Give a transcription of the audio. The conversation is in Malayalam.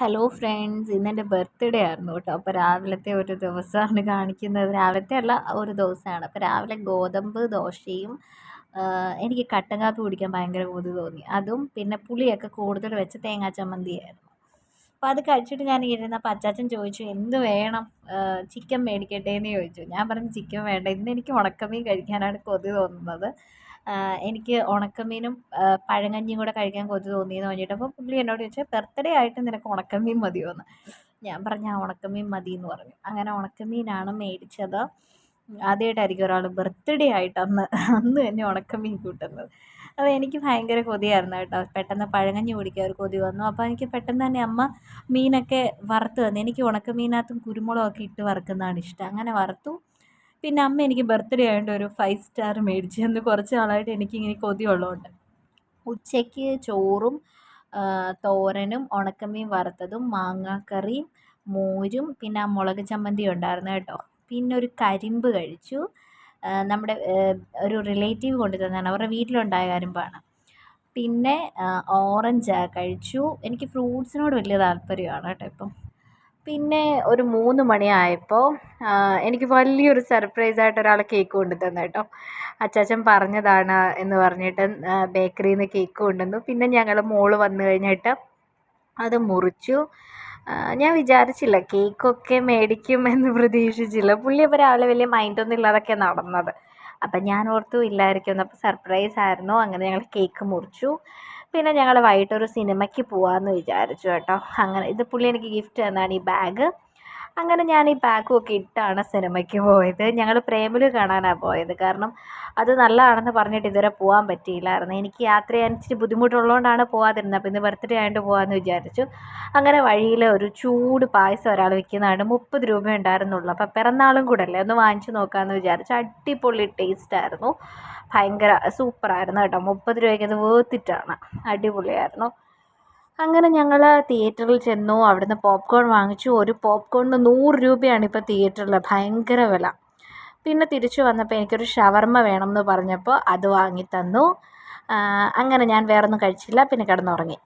ഹലോ ഫ്രണ്ട്സ് ഇന്നെന്റെ ബർത്ത്ഡേ ആയിരുന്നു കേട്ടോ. അപ്പോൾ രാവിലത്തെ ഒരു ദിവസമാണ് കാണിക്കുന്നത്. രാവിലത്തെ അല്ല ഒരു ദിവസമാണ്. അപ്പോൾ രാവിലെ ഗോതമ്പ് ദോശയും എനിക്ക് കട്ടൻ കാപ്പി കുടിക്കാൻ ഭയങ്കര കൊതി തോന്നി. അതും പിന്നെ പുളിയൊക്കെ കൂടുതൽ വെച്ച് തേങ്ങാ ചമ്മന്തിയായിരുന്നു. അപ്പോൾ അത് കഴിച്ചിട്ട് ഞാൻ ഇരുന്നപ്പോൾ അച്ചാച്ചൻ ചോദിച്ചു എന്ത് വേണം? ചിക്കൻ മേടിക്കട്ടെ എന്ന് ചോദിച്ചു. ഞാൻ പറഞ്ഞു ചിക്കൻ വേണ്ട. ഇന്ന് എനിക്ക് ഉണക്കമീൻ കഴിക്കാനാണ് കൊതി തോന്നുന്നത്. എനിക്ക് ഉണക്കമീനും പഴങ്കഞ്ഞിയും കൂടെ കഴിക്കാൻ കൊതി തോന്നിയെന്ന് പറഞ്ഞിട്ട് അപ്പോൾ പുള്ളി എന്നോട് ചോദിച്ചാൽ ബർത്ത്ഡേ ആയിട്ട് നിനക്ക് ഉണക്കമീൻ മതിയോ എന്ന് ഞാൻ പറഞ്ഞു ആ ഉണക്കമീൻ മതി എന്ന് പറഞ്ഞു. അങ്ങനെ ഉണക്കമീനാണ് മേടിച്ചത്. ആദ്യമായിട്ടായിരിക്കും ഒരാൾ ബർത്ത്ഡേ ആയിട്ട് അന്ന് അന്ന് തന്നെ ഉണക്കമീൻ കൂട്ടുന്നത്. അത് എനിക്ക് ഭയങ്കര കൊതിയായിരുന്നു കേട്ടോ. പെട്ടെന്ന് പഴങ്ങഞ്ഞി കുടിക്കാൻ ഒരു കൊതി വന്നു. അപ്പോൾ എനിക്ക് പെട്ടെന്ന് തന്നെ അമ്മ മീനൊക്കെ വറുത്ത് തന്നു. എനിക്ക് ഉണക്കമീനകത്തും കുരുമുളകൊക്കെ ഇട്ട് വറുക്കുന്നതാണ് ഇഷ്ടം. അങ്ങനെ വറുത്തു. പിന്നെ അമ്മ എനിക്ക് ബർത്ത്ഡേ ആയതുകൊണ്ട് ഒരു ഫൈവ് സ്റ്റാർ മേടിച്ചു എന്ന് കുറച്ച് നാളായിട്ട് എനിക്കിങ്ങനെ കൊതിയുള്ളതുകൊണ്ട് ഉച്ചയ്ക്ക് ചോറും തോരനും ഉണക്കമീൻ വറുത്തതും മാങ്ങാക്കറിയും മോരും പിന്നെ ആ മുളക് ചമ്മന്തി ഉണ്ടായിരുന്നു കേട്ടോ. പിന്നെ ഒരു കരിമ്പ് കഴിച്ചു. നമ്മുടെ ഒരു റിലേറ്റീവ് കൊണ്ടു തന്നതാണ്. അവരുടെ വീട്ടിലുണ്ടായ കരിമ്പാണ് പിന്നെ ഓറഞ്ച് കഴിച്ചു. എനിക്ക് ഫ്രൂട്ട്സിനോട് വലിയ താല്പര്യമാണ് കേട്ടോ ഇപ്പം. പിന്നെ ഒരു മൂന്ന് മണിയായപ്പോൾ എനിക്ക് വലിയൊരു സർപ്രൈസായിട്ട് ഒരാൾ കേക്ക് കൊണ്ടു തന്നു കേട്ടോ. അച്ചാച്ചൻ പറഞ്ഞതാണ് എന്ന് പറഞ്ഞിട്ട് ബേക്കറിയിൽ നിന്ന് കേക്ക് കൊണ്ടുവന്നു. പിന്നെ ഞങ്ങൾ മോൾ വന്നു കഴിഞ്ഞിട്ട് അത് മുറിച്ചു. ഞാൻ വിചാരിച്ചില്ല കേക്കൊക്കെ മേടിക്കും എന്ന് പ്രതീക്ഷിച്ചില്ല. പുള്ളി അപ്പോൾ രാവിലെ വലിയ മൈൻഡൊന്നും ഇല്ലാതൊക്കെ നടന്നത്. അപ്പം ഞാൻ ഓർത്തു ഇല്ലായിരിക്കും. അപ്പോൾ സർപ്രൈസ് ആയിരുന്നു. അങ്ങനെ ഞങ്ങൾ കേക്ക് മുറിച്ചു. പിന്നെ ഞങ്ങൾ വൈകിട്ടൊരു സിനിമയ്ക്ക് പോകാമെന്ന് വിചാരിച്ചു കേട്ടോ. അങ്ങനെ ഇത് പുള്ളി എനിക്ക് ഗിഫ്റ്റ് തന്നതാണ് ഈ ബാഗ് അങ്ങനെ ഞാൻ ഈ ബാഗും ഒക്കെ ഇട്ടാണ് സിനിമയ്ക്ക് പോയത്. ഞങ്ങൾ പ്രേമലു കാണാനാണ് പോയത്. കാരണം അത് നല്ലതാണെന്ന് പറഞ്ഞിട്ട് ഇതുവരെ പോകാൻ പറ്റിയില്ലായിരുന്നു. എനിക്ക് യാത്ര ചെയ്യാൻ ഇച്ചിരി ബുദ്ധിമുട്ടുള്ളതുകൊണ്ടാണ് പോകാതിരുന്നത് അപ്പോൾ ഇന്ന് ബർത്ത്ഡേ ആയതുകൊണ്ട് പോകാമെന്ന് വിചാരിച്ചു. അങ്ങനെ വഴിയിൽ ഒരു ചൂട് പായസം ഒരാൾ വിൽക്കുന്നതാണ് മുപ്പത് രൂപ ഉണ്ടായിരുന്നുള്ളൂ. അപ്പോൾ പിറന്നാളും കൂടെ അല്ലേ? ഒന്ന് വാങ്ങിച്ചു നോക്കാമെന്ന് വിചാരിച്ചു. അടിപൊളി ടേസ്റ്റായിരുന്നു ഭയങ്കര സൂപ്പറായിരുന്നു കേട്ടോ. മുപ്പത് രൂപയ്ക്ക് അത് വേർത്തിട്ടാണ് അടിപൊളിയായിരുന്നു. അങ്ങനെ ഞങ്ങൾ തിയേറ്ററിൽ ചെന്നു. അവിടുന്ന് പോപ്കോൺ വാങ്ങിച്ചു. ഒരു പോപ്കോണിന് നൂറ് രൂപയാണ് ഇപ്പോൾ തിയേറ്ററിൽ ഭയങ്കര വില. പിന്നെ തിരിച്ചു വന്നപ്പോൾ എനിക്കൊരു ഷവർമ്മ എന്ന് പറഞ്ഞപ്പോൾ അത് വാങ്ങി തന്നു അങ്ങനെ ഞാൻ വേറൊന്നും കഴിച്ചില്ല. പിന്നെ കിടന്നുറങ്ങി.